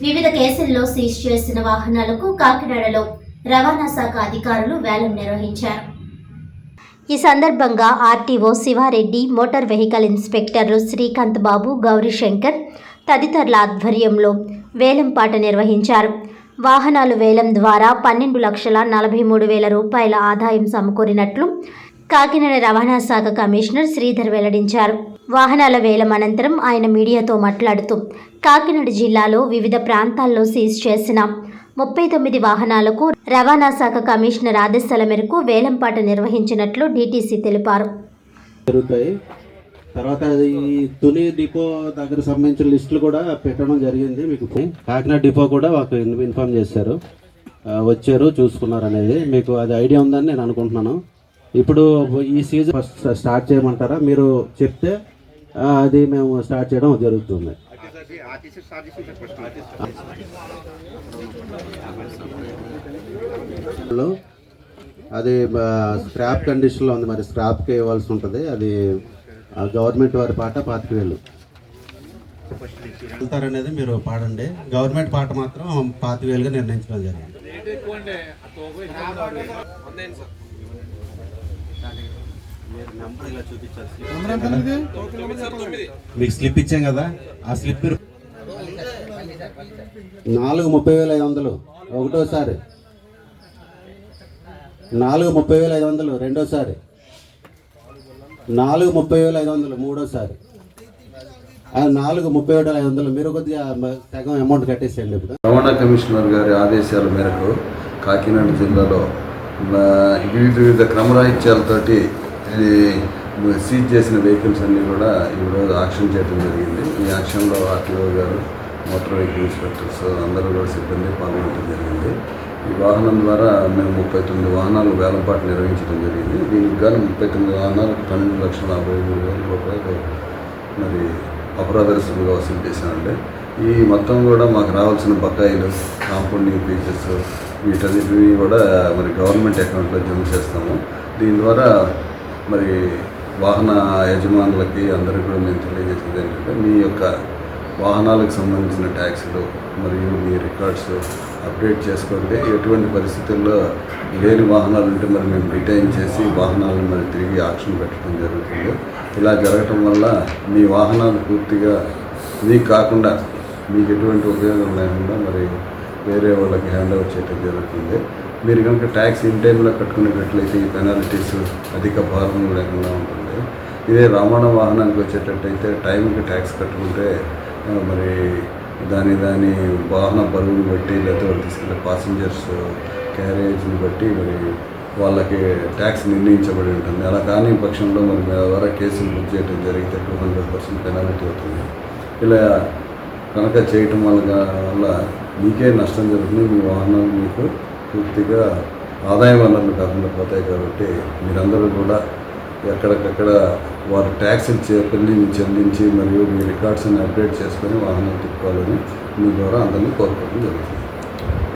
వివిధ కేసుల్లో సీజ్ చేసిన వాహనాలకు కాకినాడలో రవాణా శాఖ అధికారులు వేలం నిర్వహించారు. ఈ సందర్భంగా ఆర్టీఓ శివారెడ్డి మోటార్ వెహికల్ ఇన్స్పెక్టర్లు శ్రీకాంత్ బాబు గౌరీశంకర్ తదితరుల ఆధ్వర్యంలో వేలం పాట నిర్వహించారు. వాహనాలు వేలం ద్వారా పన్నెండు లక్షల నలభై మూడు వేల రూపాయల ఆదాయం సమకూరినట్లు కాకినాడ రవాణా శాఖ కమిషనర్ శ్రీధర్ వెల్లడించారు. వాహనాల వేలం అనంతరం ఆయన మీడియాతో మాట్లాడుతూ కాకినాడ జిల్లాలో వివిధ ప్రాంతాల్లో సీజ్ చేసిన ముప్పై తొమ్మిది వాహనాలకు రవాణా శాఖ కమిషనర్ ఆదేశాల మేరకు వేలంపాట నిర్వహించినట్లు డీటీసీ తెలిపారు. తర్వాత ఈ తుని డిపో దగ్గర సంబంధించిన లిస్టులు కూడా పెట్టడం జరిగింది మీకు. కాకినాడ డిపో కూడా మాకు ఇన్ఫామ్ చేశారు. వచ్చారు చూసుకున్నారు అనేది మీకు అది ఐడియా ఉందని నేను అనుకుంటున్నాను. ఇప్పుడు ఈ సీజన్ ఫస్ట్ స్టార్ట్ చేయమంటారా? మీరు చెప్తే అది మేము స్టార్ట్ చేయడం జరుగుతుంది. హలో. అది స్క్రాప్ కండిషన్లో ఉంది మరి. స్క్రాప్కి ఇవ్వాల్సి ఉంటుంది. అది గవర్నమెంట్ వారి పాట పాతిక వేలు వెళ్తారనేది మీరు పాడండి. గవర్నమెంట్ పాట మాత్రం పాతిక వేలుగా నిర్ణయించడం జరిగింది. మీకు స్లిప్ ఇచ్చాం కదా ఆ స్లిప్ నాలుగు ముప్పై వేల ఐదు వందలు. ఒకటోసారి. నాలుగు ముప్పై వేల ఐదు వందలు. రెండోసారి. నాలుగు ముప్పై వేల ఐదు వందలు. మూడోసారి. ఆ, నాలుగు ముప్పై వేల ఐదు వందలు. మీరు కొద్దిగా సగం అమౌంట్ కట్టేసేయండి ఇప్పుడు. రవాణా కమిషనర్ గారి ఆదేశాల మేరకు కాకినాడ జిల్లాలో వివిధ వివిధ క్రమరాహిత్యాలతోటి సీజ్ చేసిన వెహికల్స్ అన్నీ కూడా ఈరోజు ఆక్షన్ చేయడం జరిగింది. ఈ యాక్షన్లో ఆర్టీఓ గారు మోటార్ వెహికల్ ఇన్స్పెక్టర్స్ అందరూ కూడా సిబ్బంది పాల్గొనడం జరిగింది. ఈ వాహనం ద్వారా మేము ముప్పై తొమ్మిది వాహనాలు వేలంపాటు నిర్వహించడం జరిగింది. దీనికి గాను ముప్పై తొమ్మిది వాహనాలు పన్నెండు లక్షల యాభై మూడు వేల రూపాయలు మరి అపరాధ వసూలు చేశానంటే ఈ మొత్తం కూడా మాకు రావాల్సిన బకాయిలు కాంపౌండింగ్ ఫీచర్స్ వీటన్నిటిని కూడా మరి గవర్నమెంట్ అకౌంట్లో జమ చేస్తాము. దీని ద్వారా మరి వాహన యజమానులకి అందరికీ కూడా మేము తెలియజేసేది ఏంటంటే మీ యొక్క వాహనాలకు సంబంధించిన ట్యాక్సులు మరియు మీ రికార్డ్స్ అప్డేట్ చేసుకోండి. ఎటువంటి పరిస్థితుల్లో లేని వాహనాలు ఉంటే మరి మేము రిటైన్ చేసి వాహనాలను మరి తిరిగి ఆక్షన్ పెట్టడం జరుగుతుంది. ఇలా జరగటం వల్ల మీ వాహనాలు పూర్తిగా మీకు కాకుండా మీకు ఎటువంటి ఉపయోగం లేకుండా మరి వేరే వాళ్ళకి హ్యాండ్ ఓవర్ చేయడం జరుగుతుంది. మీరు కనుక ట్యాక్స్ ఇన్ టైంలో కట్టుకునేటట్లయితే ఈ పెనాల్టీస్ అధిక భారం లేకుండా ఉంటుంది. ఇదే రవాణా వాహనానికి వచ్చేటట్టయితే టైంకి ట్యాక్స్ కట్టుకుంటే మరి దాని దాని వాహన బరువుని బట్టి లేకపోతే తీసుకెళ్ళే పాసింజర్స్ క్యారేజ్ని బట్టి మరి వాళ్ళకి ట్యాక్స్ నిర్ణయించబడి ఉంటుంది. అలా కాని పక్షంలో మరి మీ ద్వారా కేసులు బుక్ చేయడం జరిగితే టూ హండ్రెడ్ పర్సెంట్ పెనాల్టీ అవుతుంది. ఇలా కనుక చేయటం వల్ల వల్ల మీకే నష్టం జరుగుతుంది. మీ వాహనం మీకు పూర్తిగా ఆదాయ వనరులు కాకుండా పోతాయి కాబట్టి మీరందరూ కూడా ఎక్కడికక్కడ వారు ట్యాక్సులు చే చెల్లించి మరియు మీ రికార్డ్స్ని అప్డేట్ చేసుకొని వాహనం తిప్పుకోవాలని మీ ద్వారా అందరినీ కోరుకోవడం జరుగుతుంది.